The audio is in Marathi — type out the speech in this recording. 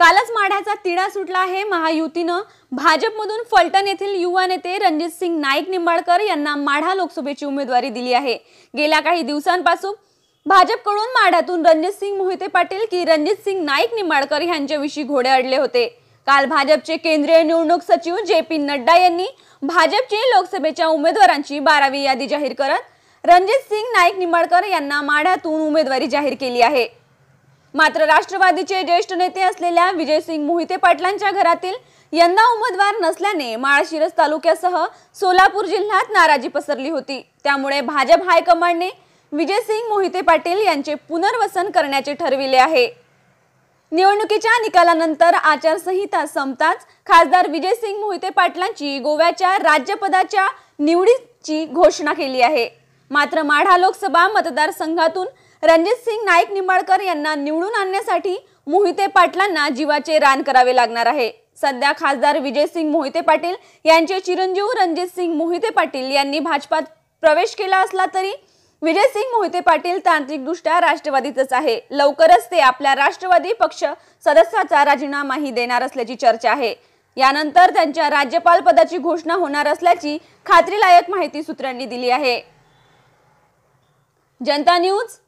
कालच माढ्याचा तिढा सुटला आहे महायुतीनं. भाजपमधून फलटण येथील युवा नेते रणजित सिंग नाईक निंबाळकर यांना माढा लोकसभेची उमेदवारी दिली आहे. गेल्या काही दिवसांपासून भाजपकडून माढ्यातून रणजित सिंग मोहिते पाटील की रणजित सिंग नाईक निंबाळकर यांच्याविषयी घोडे अडले होते. काल भाजपचे केंद्रीय निवडणूक सचिव जे पी नड्डा यांनी भाजपचे लोकसभेच्या उमेदवारांची बारावी यादी जाहीर करत रणजित सिंग नाईक निंबाळकर यांना माढ्यातून उमेदवारी जाहीर केली आहे. मात्र राष्ट्रवादीचे ज्येष्ठ नेते असलेल्या विजयसिंग मोहिते पाटलांच्या घरातील यंदा उमेदवार नसल्याने माळशिरस तालुक्यासह सोलापूर जिल्ह्यात नाराजी पसरली होती. त्यामुळे भाजप हायकमांडने विजयसिंग मोहिते पाटील यांचे पुनर्वसन करण्याचे ठरविले आहे. निवडणुकीच्या निकालानंतर आचारसंहिता संपताच खासदार विजयसिंग मोहिते पाटलांची गोव्याच्या राज्यपदाच्या निवडीची घोषणा केली आहे. मात्र माढा लोकसभा मतदारसंघातून रणजित सिंग नाईक निंबाळकर यांना निवडून आणण्यासाठी मोहिते पाटलांना जीवाचे रान करावे लागणार आहे. सध्या खासदार विजयसिंग मोहिते पाटील यांचे चिरंजीव रणजित सिंग मोहिते पाटील यांनी भाजपात प्रवेश केला असला तरी विजयसिंग मोहिते पाटील तांत्रिकदृष्ट्या राष्ट्रवादीतच आहे. लवकरच ते आपल्या राष्ट्रवादी पक्ष सदस्याचा राजीनामाही देणार असल्याची चर्चा आहे. यानंतर त्यांच्या राज्यपाल पदाची घोषणा होणार असल्याची खात्रीलायक माहिती सूत्रांनी दिली आहे. जनता न्यूज